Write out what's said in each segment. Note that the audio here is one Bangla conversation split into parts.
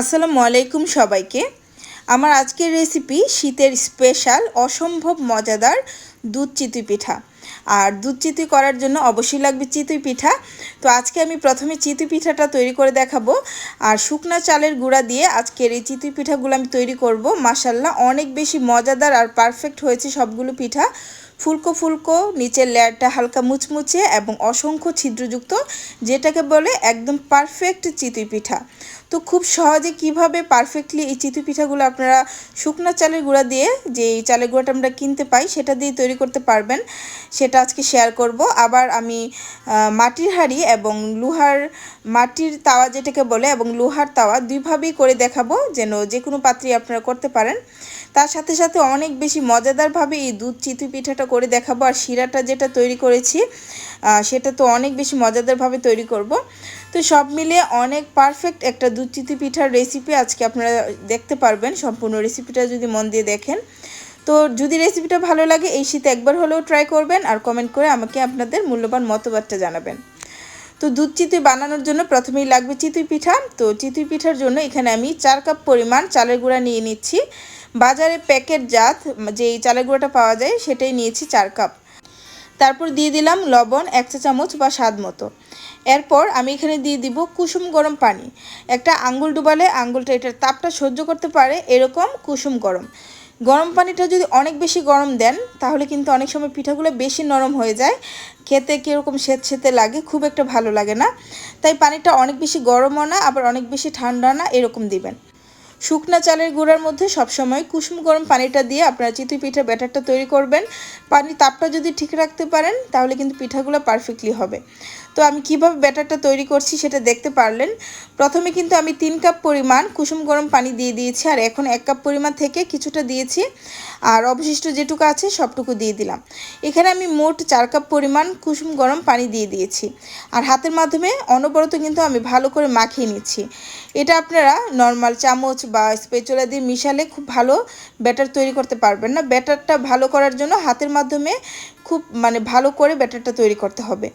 আসসালামু আলাইকুম সবাইকে। আমার আজকের রেসিপি শীতের স্পেশাল অসম্ভব মজাদার দুধ চিতুই পিঠা। আর দুধ চিতুই করার জন্য অবশ্যই লাগবে চিতুই পিঠা। তো আজকে আমি প্রথমে চিতুই পিঠাটা তৈরি করে দেখাবো। আর শুকনা চালের গুঁড়া দিয়ে আজকের এই চিতুই পিঠাগুলো আমি তৈরি করব। মাসাল্লাহ অনেক বেশি মজাদার আর পারফেক্ট হয়েছে সবগুলো পিঠা। ফুলকো ফুলকো, নিচের লেয়ারটা হালকা মুচমুচে এবং অসংখ্য ছিদ্রযুক্ত, যেটাকে বলে একদম পারফেক্ট চিতুই পিঠা। তো খুব সহজে কীভাবে পারফেক্টলি এই চিতু পিঠাগুলো আপনারা শুকনো চালের গুঁড়া দিয়ে যে চালের গুঁড়াটা আমরা কিনতে পাই, সেটা দিয়ে তৈরি করতে পারবেন। সেটা আজকে শেয়ার করব। আবার আমি মাটির হাঁড়ি এবং লোহার, মাটির তাওয়া যেটাকে বলে এবং লোহার তাওয়া দুইভাবেই করে দেখাবো যেন যে কোনো পাত্রে আপনারা করতে পারেন। তার সাথে সাথে অনেক বেশি মজাদারভাবে এই দুধ চিতু পিঠাটা করে দেখাবো। আর শিরাটা যেটা তৈরি করেছি সেটা তো অনেক বেশি মজাদারভাবে তৈরি করব। তো সব মিলিয়ে অনেক পারফেক্ট একটা দুধ চিতই পিঠার রেসিপি আজকে আপনারা দেখতে পারবেন। সম্পূর্ণ রেসিপিটা যদি মন দিয়ে দেখেন। তো যদি রেসিপিটা ভালো লাগে, এই শীতে একবার হলেও ট্রাই করবেন আর কমেন্ট করে আমাকে আপনাদের মূল্যবান মতবাদটা জানাবেন। তো দুধ চিতুই বানানোর জন্য প্রথমেই লাগবে চিতুই পিঠা। তো চিতুই পিঠার জন্য এখানে আমি চার কাপ পরিমাণ চালের গুঁড়া নিয়ে নিচ্ছি। বাজারে প্যাকেট জাত যেই চালের গুঁড়োটা পাওয়া যায়, সেটাই নিয়েছি চার কাপ। তারপর দিয়ে দিলাম লবণ এক চা চামচ বা স্বাদ মতো। এরপর আমি এখানে দিয়ে দিব কুসুম গরম পানি। একটা আঙ্গুল ডুবালে আঙ্গুলটা এটার তাপটা সহ্য করতে পারে এরকম কুসুম গরম। গরম পানিটা যদি অনেক বেশি গরম দেন, তাহলে কিন্তু অনেক সময় পিঠাগুলো বেশি নরম হয়ে যায়। খেতে কীরকম সেত সেতে লাগে খুব একটা ভালো লাগে না। তাই পানিটা অনেক বেশি গরমও না, আবার অনেক বেশি ঠান্ডা না, এরকম দিবেন। শুকনা চালের গুঁড়ার মধ্যে সবসময় কুসুম গরম পানিটা দিয়ে আপনারা চিতুই পিঠার ব্যাটারটা তৈরি করবেন। পানির তাপটা যদি ঠিক রাখতে পারেন, তাহলে কিন্তু পিঠাগুলো পারফেক্টলি হবে। তো আমি কীভাবে ব্যাটারটা তৈরি করছি সেটা দেখতে পারলেন। প্রথমে কিন্তু আমি তিন কাপ পরিমাণ কুসুম গরম পানি দিয়ে দিয়েছি আর এখন এক কাপ পরিমাণ থেকে কিছুটা দিয়েছি। আর অবশিষ্ট যেটুকু আছে সবটুকু দিয়ে দিলাম। এখানে আমি মোট চার কাপ পরিমাণ কুসুম গরম পানি দিয়ে দিয়েছি। আর হাতের মাধ্যমে অনবরত কিন্তু আমি ভালো করে মাখিয়ে নিচ্ছি। এটা আপনারা নর্মাল চামচ বা স্পেচুলা দিয়ে মিশালে খুব ভালো ব্যাটার তৈরি করতে পারবেন না। ব্যাটারটা ভালো করার জন্য হাতের মাধ্যমে খুব মানে ভালো করে ব্যাটারটা তৈরি করতে হবে।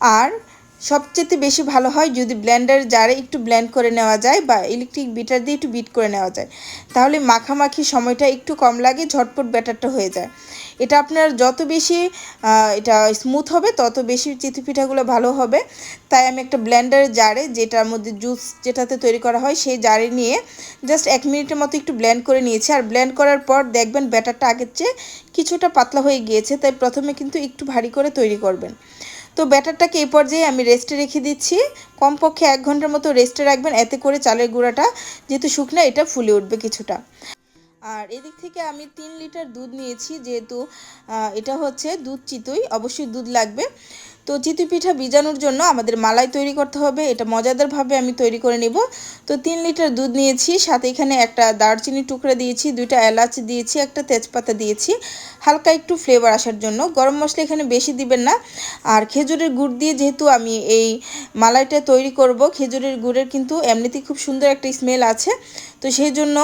আর সবচেয়ে বেশি ভালো হয় যদি ব্লেন্ডার জারে একটু ব্লেন্ড করে নেওয়া যায় বা ইলেকট্রিক বিটার দিয়ে একটু বিট করে নেওয়া যায়। তাহলে মাখামাখি সময়টা একটু কম লাগে, ঝটপট ব্যাটারটা হয়ে যায়। এটা আপনার যত বেশি এটা স্মুথ হবে, তত বেশি চিতু পিঠাগুলো ভালো হবে। তাই আমি একটা ব্লেন্ডার জারে যেটার মধ্যে জুস যেটাতে তৈরি করা হয়, সেই জারে নিয়ে জাস্ট এক মিনিটের মতো একটু ব্লেন্ড করে নিয়েছি। আর ব্লেন্ড করার পর দেখবেন ব্যাটারটা আগের চেয়ে কিছুটা পাতলা হয়ে গিয়েছে, তাই প্রথমে কিন্তু একটু ভারী করে তৈরি করবেন। তো ব্যাটারটাকে এই পর্যায়ে আমি রেস্টে রেখে দিচ্ছি। কমপক্ষে এক ঘণ্টার মতো রেস্টে রাখবেন, এতে করে চালের গুঁড়াটা যেহেতু শুকনা, এটা ফুলে উঠবে কিছুটা। আর এদিক থেকে আমি তিন লিটার দুধ নিয়েছি, যেহেতু এটা হচ্ছে দুধ চিতই, অবশ্যই দুধ লাগবে। তো চিতই পিঠা ভিজানোর জন্য আমাদের মালাই তৈরি করতে হবে। এটা মজাদারভাবে আমি তৈরি করে নেব। তো তিন লিটার দুধ নিয়েছি, সাথে এখানে একটা দারচিনি টুকরা দিয়েছি, দুইটা এলাচ দিয়েছি, একটা তেজপাতা দিয়েছি। হালকা একটু ফ্লেভার আসার জন্য। গরম মশলা এখানে বেশি দিবেন না। আর খেজুরের গুড় দিয়ে যেহেতু আমি এই মালাইটা তৈরি করব, খেজুরের গুড়ের কিন্তু এমনিতেই খুব সুন্দর একটা স্মেল আছে। তো সেই জন্য,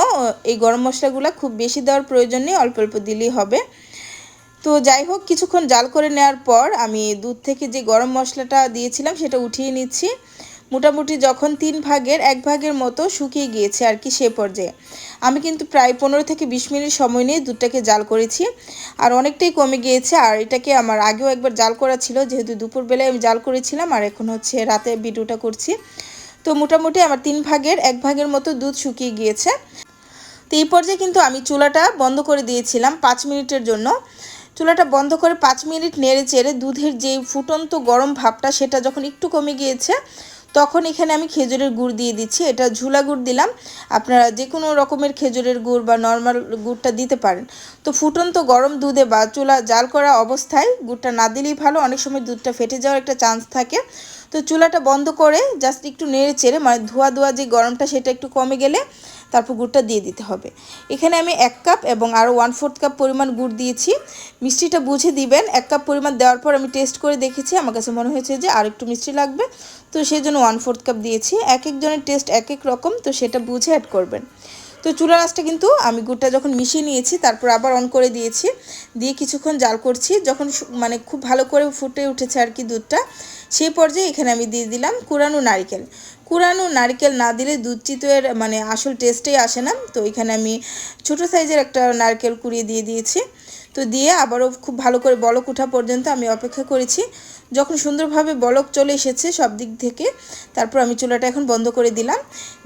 এই গরম মশলাগুলো খুব বেশি দেওয়ার প্রয়োজন নেই, অল্প অল্প দিলেই হবে। তো যাই হোক, কিছুক্ষণ জাল করে নেওয়ার পর আমি দুধ থেকে যে গরম মশলাটা দিয়েছিলাম সেটা উঠিয়ে নিচ্ছি। মোটামুটি যখন তিন ভাগের, এক ভাগের মতো শুকিয়ে গিয়েছে আর কি সে পর্যায়ে। আমি কিন্তু প্রায় পনেরো থেকে বিশ মিনিট সময় নিয়ে দুধটাকে জাল করেছি। আর অনেকটাই কমে গিয়েছে আর এটাকে আমার আগেও একবার জাল করা ছিল, যেহেতু দুপুরবেলায় আমি জাল করেছিলাম আর এখন হচ্ছে রাতে ভিডিওটা করছি। তো মোটামুটি আমার তিন ভাগের, এক ভাগের মতো দুধ শুকিয়ে গিয়েছে। তো এই পর্যায়ে কিন্তু আমি চুলাটা বন্ধ করে দিয়েছিলাম পাঁচ মিনিটের জন্য। চুলাটা বন্ধ করে পাঁচ মিনিট নেড়ে চেড়ে দুধের যে ফুটন্ত গরম ভাবটা সেটা যখন একটু কমে গিয়েছে, তখন এখানে আমি খেজুরের গুড় দিয়ে দিচ্ছি। এটা ঝুলা গুড় দিলাম। আপনারা যে কোনো রকমের খেজুরের গুড় বা নর্মাল গুড়টা দিতে পারেন। তো ফুটন্ত গরম দুধে বা চুলা জাল করা অবস্থায় গুড়টা না দিলেই ভালো। অনেক সময় দুধটা ফেটে যাওয়ার একটা চান্স থাকে। তো চুলাটা বন্ধ করে জাস্ট একটু নেড়ে চেড়ে মানে ধোয়া ধোয়া যে গরমটা সেটা একটু কমে গেলে তারপর গুড়টা দিয়ে দিতে হবে। এখানে আমি এক কাপ এবং আরও ওয়ান ফোর্থ কাপ পরিমাণ গুড় দিয়েছি। মিষ্টিটা বুঝে দিবেন, এক কাপ পরিমাণ দেওয়ার পর আমি টেস্ট করে দেখেছি, আমার কাছে মনে হয়েছে যে আর একটু মিষ্টি লাগবে। তো সেই জন্য ওয়ান ফোর্থ কাপ দিয়েছি। এক একজনের টেস্ট এক এক রকম, তো সেটা বুঝে অ্যাড করবেন। তো চুলা রাসটা কিন্তু আমি গুড়টা যখন মিশিয়ে নিয়েছি, তারপর আবার অন করে দিয়েছি। দিয়ে কিছুক্ষণ জাল করছি, যখন মানে খুব ভালো করে ফুটে উঠেছে আর কি দুধটা, সেই পর্যায়ে এখানে আমি দিয়ে দিলাম কুরানো নারিকেল। কুরানো নারকেল না দিলে দুধ চিতইয়ের মানে আসল টেস্টেই আসে না। তো এখানে আমি ছোটো সাইজের একটা নারকেল কুড়িয়ে দিয়ে দিয়েছি। তো দিয়ে আবারও খুব ভালো করে বলক ওঠা পর্যন্ত আমি অপেক্ষা করেছি। যখন সুন্দরভাবে বলক চলে এসেছে সব দিক থেকে, তারপর আমি চুলাটা এখন বন্ধ করে দিলাম।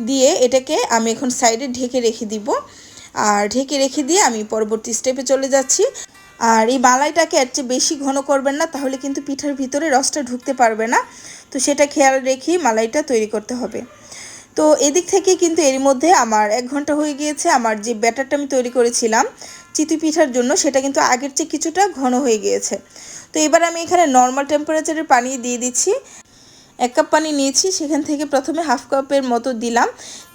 দিয়ে এটাকে আমি এখন সাইডে ঢেকে রেখে দিব। আর ঢেকে রেখে দিয়ে আমি পরবর্তী স্টেপে চলে যাচ্ছি। আর এই মালাইটাকে এর চেয়ে বেশি ঘন করবেন না, তাহলে কিন্তু পিঠার ভিতরে রসটা ঢুকতে পারবে না। তো সেটা খেয়াল রেখেই মালাইটা তৈরি করতে হবে। তো এদিক থেকে কিন্তু এর মধ্যে আমার এক ঘণ্টা হয়ে গিয়েছে, আমার যে ব্যাটারটা আমি তৈরি করেছিলাম চিতই পিঠার জন্য, সেটা কিন্তু আগের চেয়ে কিছুটা ঘন হয়ে গিয়েছে। তো এবার আমি এখানে নর্মাল টেম্পারেচারের পানি দিয়ে দিচ্ছি। এক কাপ পানি নিয়েছি, সেখান থেকে প্রথমে হাফ কাপের মতো দিলাম।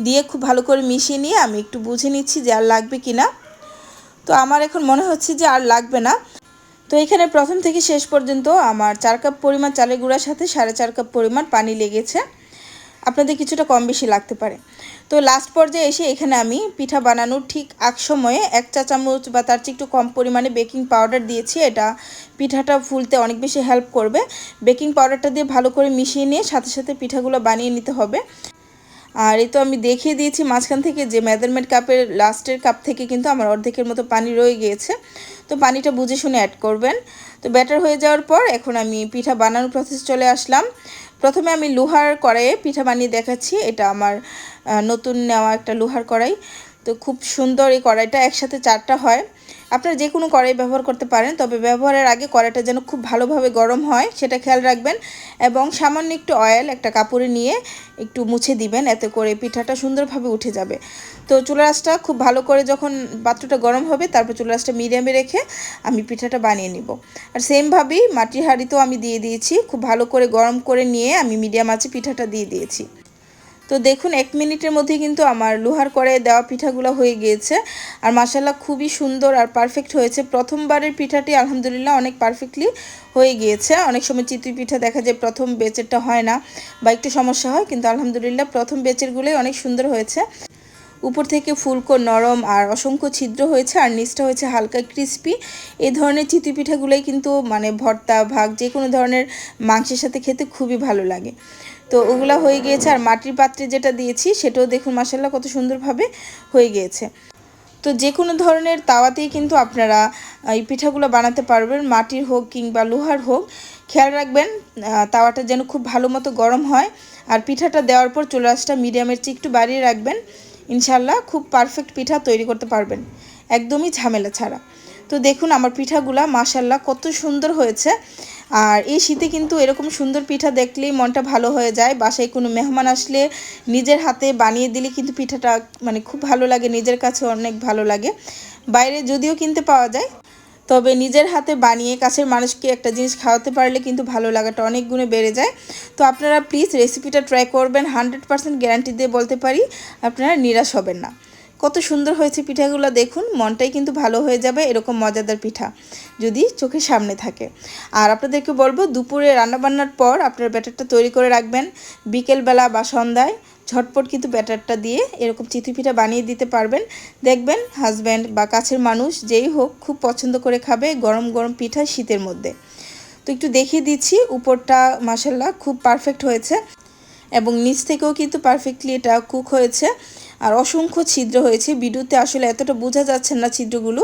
দিয়ে খুব ভালো করে মিশিয়ে নিয়ে আমি একটু বুঝে নিচ্ছি যে আর লাগবে কি না তো আমার এখন মনে হচ্ছে যে আর লাগবে না। তো এখানে প্রথম থেকে শেষ পর্যন্ত আমার চার কাপ পরিমাণ চালের গুঁড়ার সাথে সাড়ে চার কাপ পরিমাণ পানি লেগেছে। আপনাদের কিছুটা কম বেশি লাগতে পারে। তো লাস্ট পর্যায়ে এসে এখানে আমি পিঠা বানানোর ঠিক এক সময়ে এক চা চামচ বা তার চেয়ে একটু কম পরিমাণে বেকিং পাউডার দিয়েছি। এটা পিঠাটা ফুলতে অনেক বেশি হেল্প করবে। বেকিং পাউডারটা দিয়ে ভালো করে মিশিয়ে নিয়ে সাথে সাথে পিঠাগুলো বানিয়ে নিতে হবে। আর এই তো আমি দেখিয়ে দিয়েছি মাঝখান থেকে যে মেজারমেন্ট কাপের লাস্টের কাপ থেকে কিন্তু আমার অর্ধেকের মতো পানি রয়ে গিয়েছে। তো পানিটা বুঝে শুনে অ্যাড করবেন। তো ব্যাটার হয়ে যাওয়ার পর এখন আমি পিঠা বানানোর প্রসেস চলে আসলাম। প্রথমে আমি লোহার কড়াইয়ে পিঠা বানিয়ে দেখাচ্ছি। এটা আমার নতুন নেওয়া একটা লোহার কড়াই। তো খুব সুন্দর এই কড়াইটা, একসাথে চারটা হয়। আপনারা যে কোনো কড়াই ব্যবহার করতে পারেন, তবে ব্যবহারের আগে কড়াইটা যেন খুব ভালোভাবে গরম হয়, সেটা খেয়াল রাখবেন। এবং সামান্য একটু অয়েল একটা কাপড়ে নিয়ে একটু মুছে দিবেন, এতে করে পিঠাটা সুন্দরভাবে উঠে যাবে। তো চুলা আঁচটা খুব ভালো করে যখন পাত্রটা গরম হবে, তারপর চুলা আঁচটা মিডিয়ামে রেখে আমি পিঠাটা বানিয়ে নিব। আর সেমভাবেই মাটির হাঁড়িতেও আমি দিয়ে দিয়েছি, খুব ভালো করে গরম করে নিয়ে আমি মিডিয়াম আঁচে পিঠাটা দিয়ে দিয়েছি। তো দেখুন, এক মিনিটের মধ্যে কিন্তু আমার লোহার কড়াইয়ে দেওয়া পিঠাগুলো হয়ে গিয়েছে। আর মাসাল্লাহ খুবই সুন্দর আর পারফেক্ট হয়েছে। প্রথমবারের পিঠাটি আলহামদুলিল্লাহ অনেক পারফেক্টলি হয়ে গিয়েছে। অনেক সময় চিতই পিঠা দেখা যায় প্রথম বেচেরটা হয় না বা একটু সমস্যা হয়, কিন্তু আলহামদুলিল্লাহ প্রথম বেচেরগুলোই অনেক সুন্দর হয়েছে। উপর থেকে ফুলকো নরম আর অসংখ্য ছিদ্র হয়েছে আর নিচটা হয়েছে হালকা ক্রিস্পি এই ধরনের চিতই পিঠাগুলোই কিন্তু মানে ভর্তা, ভাগ যে কোনো ধরনের মাংসের সাথে খেতে খুবই ভালো লাগে। তো ওগুলা হয়ে গিয়েছে আর মাটির পাত্রে যেটা দিয়েছি, সেটাও দেখুন মাসাল্লাহ কত সুন্দরভাবে হয়ে গিয়েছে। তো যে কোনো ধরনের তাওয়াতেই কিন্তু আপনারা এই পিঠাগুলো বানাতে পারবেন, মাটির হোক কিংবা লোহার হোক। খেয়াল রাখবেন তাওয়াটা যেন খুব ভালো মতো গরম হয়। আর পিঠাটা দেওয়ার পর চুলাসটা মিডিয়ামের চেয়ে একটু বাড়িয়ে রাখবেন। ইনশাল্লাহ খুব পারফেক্ট পিঠা তৈরি করতে পারবেন। একদমই ঝামেলা ছাড়া। তো দেখুন আমার পিঠাগুলা মাশাল্লাহ কত সুন্দর হয়েছে। আর এই শীতে কিন্তু এরকম সুন্দর পিঠা দেখলেই মনটা ভালো হয়ে যায়। বাসায় কোনো মেহমান আসলে নিজের হাতে বানিয়ে দিলে কিন্তু পিঠাটা মানে খুব ভালো লাগে, নিজের কাছে অনেক ভালো লাগে। বাইরে যদিও কিনতে পাওয়া যায়, তবে নিজের হাতে বানিয়ে কাছের মানুষকে একটা জিনিস খাওয়াতে পারলে কিন্তু ভালো লাগাটা অনেক গুণে বেড়ে যায়। তো আপনারা প্লিজ রেসিপিটা ট্রাই করবেন হান্ড্রেড পার্সেন্ট গ্যারান্টি দিয়ে বলতে পারি, আপনারা নিরাশ হবেন না। কত সুন্দর হয়েছে পিঠাগুলো দেখুন, মনটাই কিন্তু ভালো হয়ে যাবে, এরকম মজাদার পিঠা যদি চোখের সামনে থাকে। আর আপনাদেরকে বলব, দুপুরে রান্নাবান্নার পর আপনার ব্যাটারটা তৈরি করে রাখবেন। বিকেলবেলা বা সন্ধ্যায় ঝটপট কিন্তু ব্যাটারটা দিয়ে এরকম চিতই পিঠা বানিয়ে দিতে পারবেন। দেখবেন হাজব্যান্ড বা কাছের মানুষ যেই হোক খুব পছন্দ করে খাবে গরম গরম পিঠা শীতের মধ্যে। তো একটু দেখিয়ে দিচ্ছি, উপরটা মাসাল্লাহ খুব পারফেক্ট হয়েছে এবং নিচ থেকেও কিন্তু পারফেক্টলি এটা কুক হয়েছে। আর অসংখ্য ছিদ্র হয়েছে। ভিডিওতে আসলে এতটা বোঝা যাচ্ছে না ছিদ্রগুলো,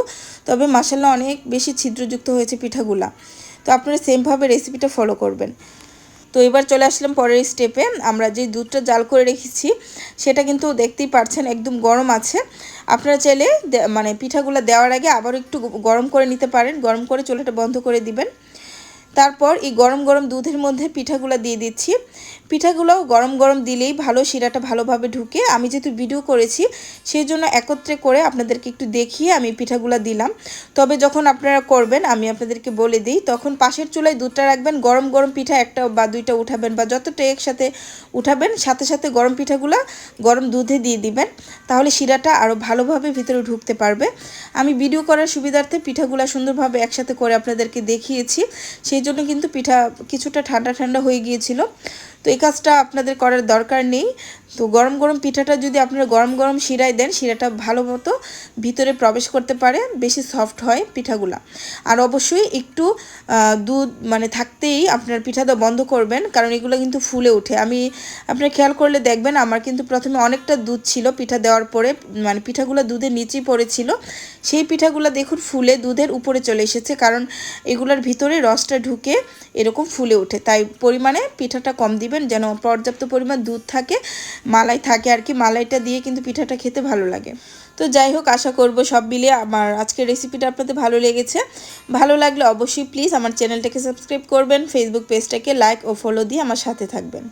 তবে মাসাল্লাহ অনেক বেশি ছিদ্রযুক্ত হয়েছে পিঠাগুলা। তো আপনারা সেমভাবে রেসিপিটা ফলো করবেন। তো এবার চলে আসলাম পরের স্টেপে আমরা যে দুধটা জাল করে রেখেছি, সেটা কিন্তু দেখতেই পারছেন একদম গরম আছে। আপনারা চাইলে মানে পিঠাগুলো দেওয়ার আগে আবারও একটু গরম করে নিতে পারেন। গরম করে চুলাটা বন্ধ করে দিবেন। তারপর এই গরম গরম দুধের মধ্যে পিঠাগুলো দিয়ে দিচ্ছি। পিঠাগুলো গরম গরম দিলেই ভালো, শিরাটা ভালোভাবে ঢুকে। আমি যেহেতু ভিডিও করেছি সেই জন্য একত্রে করে আপনাদেরকে একটু দেখিয়ে আমি পিঠাগুলো দিলাম। তবে যখন আপনারা করবেন, আমি আপনাদেরকে বলে দিই, তখন পাশের চুলায় দুধটা রাখবেন, গরম গরম পিঠা একটা বা দুইটা উঠাবেন বা যতটা একসাথে উঠাবেন, সাথে সাথে গরম পিঠাগুলো গরম দুধে দিয়ে দিবেন। তাহলে শিরাটা আরও ভালোভাবে ভিতরে ঢুকতে পারবে। আমি ভিডিও করার সুবিধার্থে পিঠাগুলো সুন্দরভাবে একসাথে করে আপনাদেরকে দেখিয়েছি। সেই জন্য কিন্তু পিঠা কিছুটা ঠান্ডা ঠান্ডা হয়ে গিয়েছিল। তো এই কাজটা আপনাদের করার দরকার নেই। তো গরম গরম পিঠাটা যদি আপনারা গরম গরম শিরায় দেন, শিরাটা ভালো মতো ভিতরে প্রবেশ করতে পারে, বেশি সফট হয় পিঠাগুলা। আর অবশ্যই একটু দুধ মানে থাকতেই আপনার পিঠাটা বন্ধ করবেন, কারণ এগুলো কিন্তু ফুলে ওঠে। আমি আপনার খেয়াল করলে দেখবেন আমার কিন্তু প্রথমে অনেকটা দুধ ছিল পিঠা দেওয়ার পরে মানে পিঠাগুলো দুধের নিচেই পড়েছিল। সেই পিঠাগুলো দেখুন ফুলে দুধের উপরে চলে এসেছে, কারণ এগুলোর ভিতরে রসটা ঢুকে এরকম ফুলে ওঠে। তাই পরিমাণে পিঠাটা কম দিবেন, যেন পর্যাপ্ত পরিমাণ দুধ থাকে। মালাই থাকে আর কি, মালাইটা দিয়ে কিন্তু পিঠাটা খেতে ভালো লাগে। তো যাই হোক, আশা করব সব মিলিয়ে আমার আজকের রেসিপিটা আপনাদের ভালো লেগেছে। ভালো লাগলে অবশ্যই প্লিজ আমার চ্যানেলটাকে সাবস্ক্রাইব করবেন ফেসবুক পেজটাকে লাইক ও ফলো দিয়ে আমার সাথে থাকবেন।